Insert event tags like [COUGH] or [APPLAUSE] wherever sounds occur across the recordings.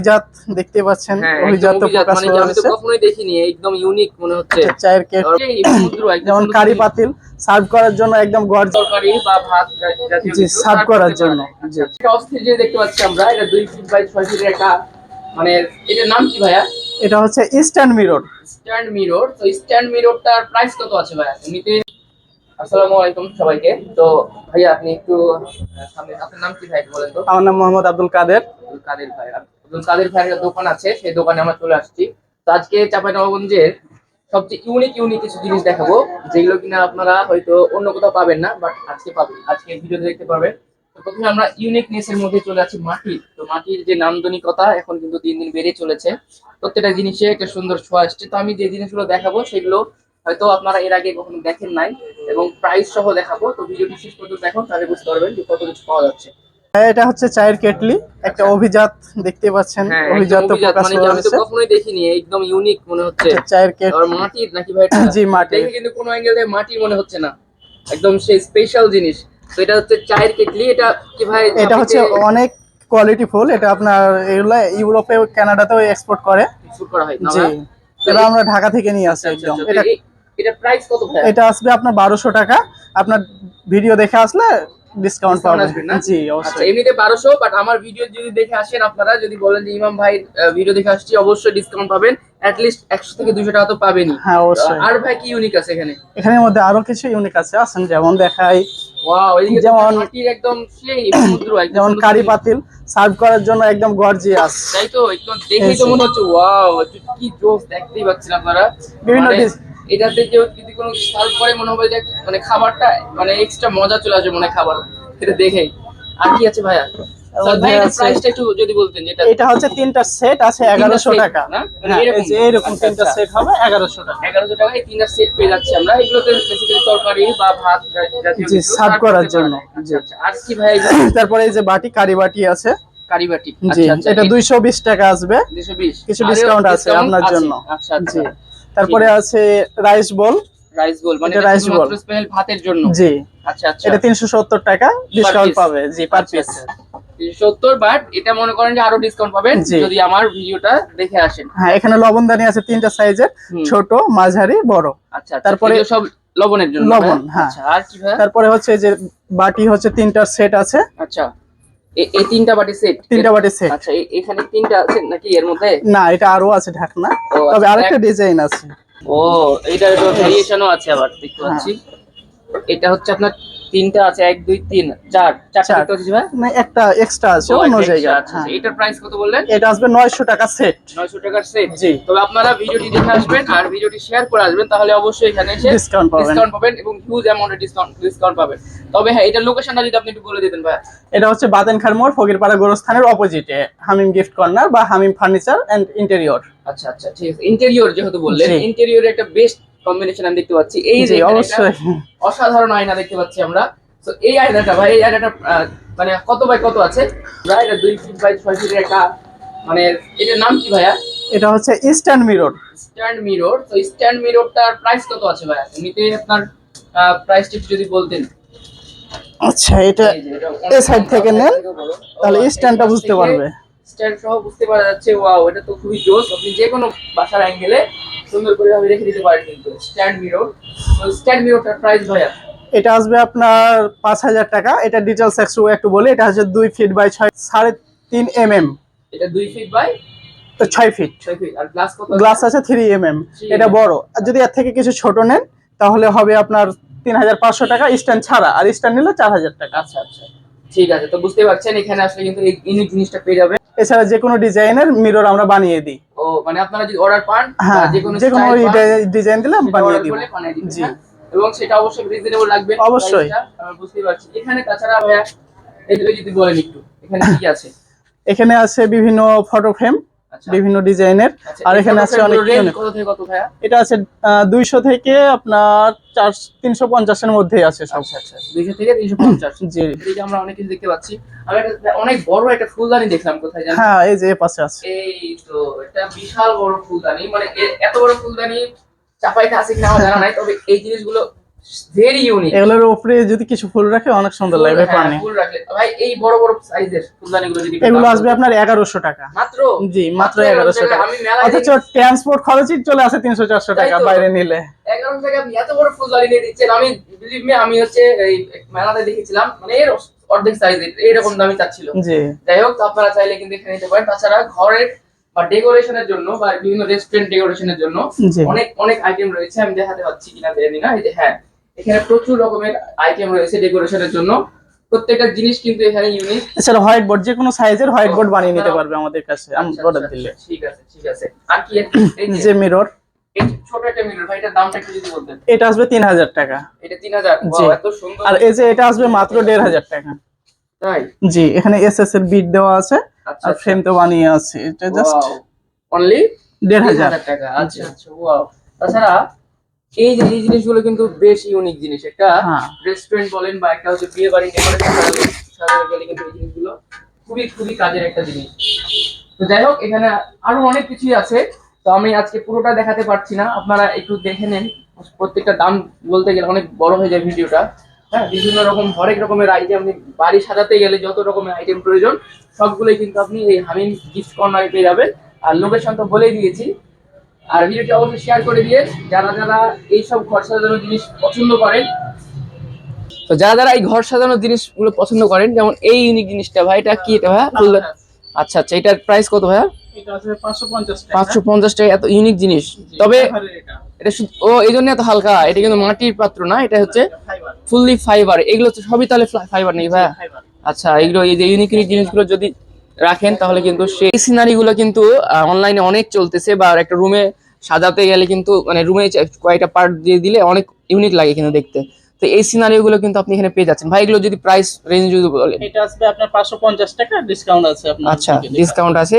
অভিজাত দেখতে পাচ্ছেন হ্যাঁ অভিজাত প্রকাশ মানে আমি তো কখনোই দেখিনি একদম ইউনিক মনে হচ্ছে। এটা চায়ের কেক [COUGHS] যেমন কারি পাতিল সার্ভ করার জন্য একদম গর্জ তরকারি বা ভাত জি, serve করার জন্য, জি। আচ্ছা, অস্থির যে দেখতে পাচ্ছি আমরা এটা দুই ফিট বাই ছয় ফিটের একটা মানে এটার নাম কি ভাইয়া? এটা হচ্ছে ইস্টার্ন মিরর স্ট্যান্ড মিরর তো স্ট্যান্ড মিররটার প্রাইস কত আছে ভাইয়া? এমনিতে আসসালামু আলাইকুম সবাইকে। তো ভাইয়া আপনি একটু সামনে আপনার নাম কি ভাই বলেন তো? আমার নাম মোহাম্মদ আব্দুল কাদের। কাদের ভাই আব্দুল কাদের ভাইয়ের দোকান আছে, সেই দোকানে আমরা চলে আসছি। তো আজকে চাঁপাইনবাবগঞ্জের সবচেয়ে ইউনিক ইউনিক কিছু জিনিস দেখাবো, যেগুলো কিনা আপনারা হয়তো অন্য কোথাও পাবেন না বাট আজকে পাবেন। আজকে ভিডিওতে দেখতে পারবেন তো প্রথমে আমরা ইউনিকনেস এর মধ্যে চলে আছি মাটির তো মাটির যে নান্দনিকতা এখন কিন্তু দিন দিন বেড়ে চলেছে। প্রত্যেকটা জিনিসে একটা সুন্দর ছোঁয়া আসছে। তো আমি যে জিনিসগুলো দেখাবো, সেগুলো হয়তো আপনারা এর আগে কখনো দেখেন নাই, এবং প্রাইস সহ দেখাবো। তো ভিডিওটি শেষ পর্যন্ত দেখুন, তাহলে বুঝতে পারবেন যে কত কিছু পাওয়া যাচ্ছে। এটা হচ্ছে চায়ের কেটলি একটা অভিজাত দেখতে পাচ্ছেন হ্যাঁ অভিজাত প্রকাশ মানে কি আমি তো হয়েছে কখনোই দেখিনি একদম ইউনিক মনে হচ্ছে। চায়ের কেক আর মাটির নাকি ভাই [LAUGHS] জি। দেখে কিন্তু কোনো অ্যাঙ্গেল থেকে মাটির মনে হচ্ছে না। একদম সেই স্পেশাল জিনিস। তো এটা হচ্ছে চায়ের কেটলি এটা কি ভাই এটা হচ্ছে অনেক কোয়ালিটি ফুল এটা আপনার এগুলো ইউরোপে কানাডাতেও এক্সপোর্ট করে। শুট করা হয় না জি। এটা আমরা ঢাকা থেকে নিয়ে আসি আচ্ছা, একদম। আচ্ছা, এটা এটা প্রাইস কত ভাই? এটা আসবে আপনার বারোশো টাকা। আপনার ভিডিও দেখে আসলে ডিসকাউন্ট পাবেন। আসবে না? জি আচ্ছা অবশ্যই। এমনিতে বারোশো বাট আমার ভিডিও যদি দেখে আসেন আপনারা যদি বলেন যে ইমাম ভাই ভিডিও দেখে আসছি অবশ্যই ডিসকাউন্ট পাবেন। অ্যাট লিস্ট একশো থেকে দুশো টাকা তো পাবেনই। হ্যাঁ অবশ্যই। আর ভাই কি ইউনিক আছে এখানে? এখানের মধ্যে আরও কিছু ইউনিক আছে। আসেন যেমন দেখাই। ওয়াও এইদিকে যেমন- একদম সেই সমুদ্র একদম যেমন কারি পাতিল সার্ভ করার জন্য একদম গর্জিয়াস তাই তো একদম দেখেই তো মনে হচ্ছে ওয়াও কি জোস দেখতেই পাচ্ছেন আপনারা। বিভিন্ন মানে এটাতে কেউ যদি কোনো সার্ভ করে মনে হবে যে মানে খাবারটা মানে এক্সট্রা মজা চলে আসবে মনে খাবার। এটা দেখেই। আর কি আছে ভাইয়া? এটা হচ্ছে তিনটা সেট আছে এগারোশো টাকা। না? মানে হ্যাঁ, এরকম? যে আচ্ছা, তিনটা আচ্ছা। সেট হবে এগারোশো টাকা। এগারোশো টাকায় তিনটা সেট পেয়ে যাচ্ছি আমরা। এগুলোতে বেসিক্যালি তরকারি বা ভাত জি, কিছু serve serve করার জন্য। আচ্ছা। আর কি ভাই তারপরে এই যে বাটি কারি বাটি আছে। কারি বাটি। জি এটা এই দুইশো বিশ টাকা আসবে। 220 কিছু ডিসকাউন্ট আছে আপনার জন্য। আচ্ছা আচ্ছা। জি। তারপরে আছে রাইস বল রাইস বোল মানে bowl। শুধুমাত্র স্পেশাল ভাতের জন্য? জি। আচ্ছা আচ্ছা। এটা তিনশো সত্তর টাকা ডিসকাউন্ট? পাবে। জি পার আচ্ছা, পিস আচ্ছা। 370 বাট এটা মনে করেন যে আরও ডিসকাউন্ট পাবেন। যদি আমার ভিডিওটা দেখে আসেন। হ্যাঁ এখানে লবণদানি আছে তিনটা সাইজের ছোট মাঝারি বড়। আচ্ছা তারপরে তারপরে- সব লবণের জন্য লবণ, হ্যাঁ। আচ্ছা আর কি ভাই তারপরে হচ্ছে যে বাটি হচ্ছে তিনটার সেট আছে। আচ্ছা। এই তিনটা বাটি সেট তিনটা বাটি সেট আচ্ছা এখানে তিনটা আছে নাকি এর মধ্যে? না এটা আরও আছে ঢাকনা। তবে আচ্ছা, আরেকটা ডিজাইন আছে। ও এটা একটু ভেরিয়েশনও আছে আবার দেখতে পাচ্ছি। এটা হচ্ছে আপনার তিনটা আছে এক দুই তিন চার। চারটা চার। দেখতে ভাই? একটা এক্সট্রা আছে অন্য একটা জায়গায়। আছে। হ্যাঁ। এটার প্রাইস কত বললেন? এটা আসবে নয়শো টাকা সেট নয়শো টাকার সেট জি। তবে আপনারা ভিডিওটি দেখে আসবেন আর ভিডিওটি শেয়ার করে আসবেন তাহলে অবশ্যই এখানে এসে Discount পাবেন। ডিসকাউন্ট পাবেন এবং হিউজ অ্যামাউন্টের ডিসকাউন্ট ডিসকাউন্ট পাবেন। তবে হ্যাঁ এটা লোকেশনটা যদি আপনি একটু বলে দিতেন ভাই এটা হচ্ছে বাদেনখার মোড় ফকিরপাড়া গোরস্থানের অপোজিটে হামিম গিফট কর্নার বা হামিম ফার্নিচার এন্ড ইন্টেরিয়র আচ্ছা আচ্ছা ঠিক আছে। ইন্টেরিয়র যেহেতু বললেন। ইন্টেরিয়র একটা বেস্ট কম্বিনেশন আমি দেখতে পাচ্ছি। এই যে অবশ্যই। অসাধারণ আয়না দেখতে পাচ্ছি আমরা। তো এই আয়নাটা ভাই এই আয়নাটা মানে কত বাই কত আছে? ভাই এটা দুই ফিট বাই ছয় ফিটের একটা মানে এটার নাম কি ভাইয়া? এটা হচ্ছে ইস্টার্ন মিরর স্ট্যান্ড মিরর তো স্ট্যান্ড মিররটার প্রাইস কত আছে ভাইয়া? এমনিতে আপনার প্রাইসটি যদি বলতেন। আচ্ছা এটা এই side থেকে নেন, তাহলে ও, stand টা বুঝতে পারবে। স্ট্যান্ড সহ বুঝতে পারা যাচ্ছে ওয়াও এটা তো খুবই জোস। আপনি যে কোনো বাসার অ্যাঙ্গেলে সুন্দর করে ভাবে রেখে দিতে পারেন কিন্তু স্ট্যান্ড মিরর স্ট্যান্ড মিররটার প্রাইস ভাইয়া? এটা আসবে আপনার পাঁচ হাজার টাকা। এটা ডিটেলস একটু একটু বলি এটা হচ্ছে দুই ফিট বাই ছয় সাড়ে তিন এম এম এটা দুই ফিট বাই ছয় ফিট ছয় ফিট গ্লাস আছে? থ্রি এম এম এটা mm বড়। আর যদি এর থেকে কিছু ছোট নেন তাহলে হবে আপনার তিন হাজার পাঁচশো টাকা স্ট্যান্ড ছাড়া। আর স্ট্যান্ড নিলে চার হাজার টাকা। আচ্ছা আচ্ছা। ঠিক আছে তো বুঝতে পারছেন এখানে আসলে কিন্তু এই জিনিসটা পেয়ে যাবে এছাড়া যে কোনো ডিজাইনের মিরর আমরা বানিয়ে দিই। ও মানে আপনারা যদি অর্ডার পান হ্যাঁ যে কোনো ডিজাইন দিলে বানিয়ে দিই দিব। জি। হ্যাঁ? এবং সেটা অবশ্যই রিজনেবল লাগবে অবশ্যই। বুঝতেই পারছি। এখানে তাছাড়া ভাইয়া এগুলো যদি বলেন একটু এখানে কি আছে? [LAUGHS] এখানে আছে বিভিন্ন ফটো ফ্রেম বিভিন্ন ডিজাইনের। আচ্ছা, আর এখানে আছে অনেকগুলোর কত থেকে কত ভাইয়া? এটা আছে দুইশো থেকে আপনার চার তিনশো পঞ্চাশের মধ্যেই আছে সব। আচ্ছা আচ্ছা দুইশো থেকে তিনশো পঞ্চাশ। জি। আমরা অনেক কিছু দেখতে পাচ্ছি। আমি অনেক বড় একটা ফুলদানি দেখলাম কোথায় হ্যাঁ এই যে পাশে আছে। এই তো এটা বিশাল বড় ফুলদানি। মানে এত বড় ফুলদানি চাপাইতে আছে কিনা আমার জানা নাই তবে এই জিনিসগুলো ভেরি ইউনিক এগুলোর উপরে যদি কিছু ফুল রাখে অনেক সুন্দর লাগবে পানি। ফুল রাখলে ভাই এই বড় বড় সাইজের ফুলদানিগুলো যদি এগুলো আসবে আপনার এগারোশো টাকা। মাত্র? জি মাত্র মাত্র এগারোশো 1100 টাকা। অথচ ট্রান্সপোর্ট খরচই চলে আসে তিনশো চারশো তাই টাকা বাইরে নিলে। এগারো টাকা আপনি এত বড় ফুলদানি নিয়ে দিচ্ছেন আমি বিলিভ মি আমি হচ্ছে এই মেলাতে দেখেছিলাম মানে এর অর্ধেক সাইজের এইরকম দামি চাচ্ছিল। জি। যাই হোক আপনারা চাইলে কিন্তু এখানে নিতে পারেন। তাছাড়া ঘরের বা ডেকোরেশনের জন্য বা বিভিন্ন রেস্টুরেন্ট ডেকোরেশনের জন্য অনেক অনেক আইটেম রয়েছে। আমি দেখাতে পাচ্ছি কিনা জানি না। এই যে হ্যাঁ এখানে প্রচুর রকমের আইটেম রয়েছে ডেকোরেশনের জন্য। প্রত্যেকটা জিনিস কিন্তু এখানে ইউনিক এছাড়া হোয়াইট বোর্ড যে কোনো সাইজের হোয়াইট বোর্ড বানিয়ে নিতে পারবে আমাদের কাছে। আচ্ছা, অর্ডার আচ্ছা, দিলে। ঠিক আছে ঠিক আছে। আর কি এই যে যে মিরর এটা আসবে তিন হাজার টাকা। এটা তিন হাজার? আর এই যে এটা আসবে মাত্র দেড় হাজার টাকা। তাই? জি এখানে এস এস এর বিট দেওয়া আছে। আচ্ছা আর ফ্রেম তো বানিয়ে আছে। এটা জাস্ট অনলি দেড় হাজার। হাজার টাকা। আচ্ছা আচ্ছা ওয়াও। তাছাড়া এই যে এই জিনিসগুলো কিন্তু বেশ ইউনিক জিনিস। একটা হ্যাঁ। রেস্টুরেন্ট বলেন বা একটা হচ্ছে বিয়ে বাড়ি ডেকোরেশন গেলে কিন্তু এই জিনিসগুলো খুবই খুবই কাজের একটা জিনিস। তো যাই হোক এখানে আরও অনেক কিছুই আছে। তো আমি আজকে পুরোটা দেখাতে পারছি না। আপনারা একটু দেখে নেন। প্রত্যেকটা দাম বলতে গেলে অনেক বড় হয়ে যায় ভিডিওটা। হ্যাঁ বিভিন্ন রকম হরেক রকমের আইটেম আপনি বাড়ি সাজাতে গেলে যত রকমের আইটেম প্রয়োজন সবগুলোই কিন্তু আপনি এই হামিম গিফট কর্নারে পেয়ে যাবেন। আর লোকেশন তো বলেই দিয়েছি। আর ভিডিওটি অবশ্যই শেয়ার করে দিয়ে যারা যারা এইসব ঘর সাজানোর জিনিস পছন্দ করেন তো যারা যারা এই ঘর সাজানোর জিনিসগুলো পছন্দ করেন যেমন এই ইউনিক জিনিসটা ভাই এটা কি এটা ভাইয়া ফুলদানি আচ্ছা আচ্ছা এটার প্রাইস কত ভাইয়া? পাঁচশো পঞ্চাশ টাকা। পাঁচশো পঞ্চাশ টাকা এত ইউনিক জিনিস। তবে এটা। এটা শুধু ও এই জন্য এত হালকা। এটা কিন্তু মাটির পাত্র না এটা হচ্ছে ফাইবার ফুললি ফাইবার এগুলো তো সবই তাহলে ফাইবার নেই ভাইয়া? ফাইবার আচ্ছা এগুলো এই যে ইউনিক ইউনিক জিনিসগুলো যদি রাখেন তাহলে কিন্তু সেই সিনারি গুলো কিন্তু অনলাইনে অনেক চলতেছে বা একটা রুমে সাজাতে গেলে কিন্তু মানে রুমে কয়েকটা পার্ট দিয়ে দিলে অনেক ইউনিক লাগে কিন্তু দেখতে। তো এই সিনারিও গুলো কিন্তু আপনি এখানে পেয়ে যাচ্ছেন। ভাই এগুলো যদি প্রাইস রেঞ্জ যদি বলেন। এটা আসবে আপনার পাঁচশো পঞ্চাশ টাকা ডিসকাউন্ট আছে আপনার আচ্ছা ডিসকাউন্ট আছে।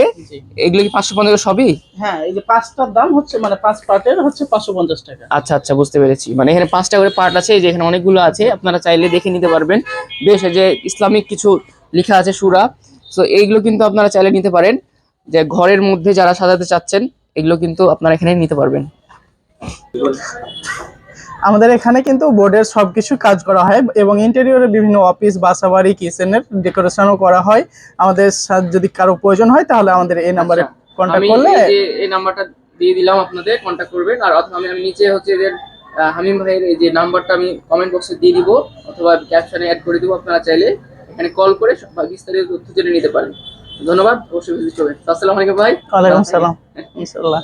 এগুলো কি পাঁচশো পঞ্চাশ সবই? হ্যাঁ এই যে পাঁচটার দাম হচ্ছে মানে পাঁচ পার্টের হচ্ছে পাঁচশো পঞ্চাশ টাকা। আচ্ছা আচ্ছা বুঝতে পেরেছি। মানে এখানে পাঁচটা করে পার্ট আছে এই যে এখানে অনেকগুলো আছে আপনারা চাইলে দেখে নিতে পারবেন। বেশ এই যে ইসলামিক কিছু লেখা আছে সুরা। তো এইগুলো কিন্তু আপনারা চাইলে নিতে পারেন। যে ঘরের মধ্যে যারা সাজাতে চাচ্ছেন এগুলো কিন্তু আপনারা এখানে নিতে পারবেন। আমাদের এখানে কিন্তু বোর্ডের সবকিছু কাজ করা হয় এবং ইন্টেরিয়রে বিভিন্ন অফিস বাসাবাড়ি কিচেনের ডেকোরেশনও করা হয়। আমাদের সাথে যদি কারও প্রয়োজন হয় তাহলে আমাদের এই নাম্বারে আচ্ছা, কন্ট্যাক্ট করলে এই নাম্বারটা দিয়ে দিলাম আপনাদের কন্ট্যাক্ট করবেন। আর অথবা আমি আমি নিচে হচ্ছে এদের হামিম ভাইয়ের এই যে নাম্বারটা আমি কমেন্ট বক্সে দিয়ে দিব অথবা ক্যাপশনে অ্যাড করে দিব আপনারা চাইলে। এখানে কল করে বিস্তারিত তথ্য জেনে নিতে পারেন। ধন্যবাদ অবশ্যই ভিজিট করবেন। আসসালামু আলাইকুম ভাই। ওয়ালাইকুম সালাম। ইনশাল্লাহ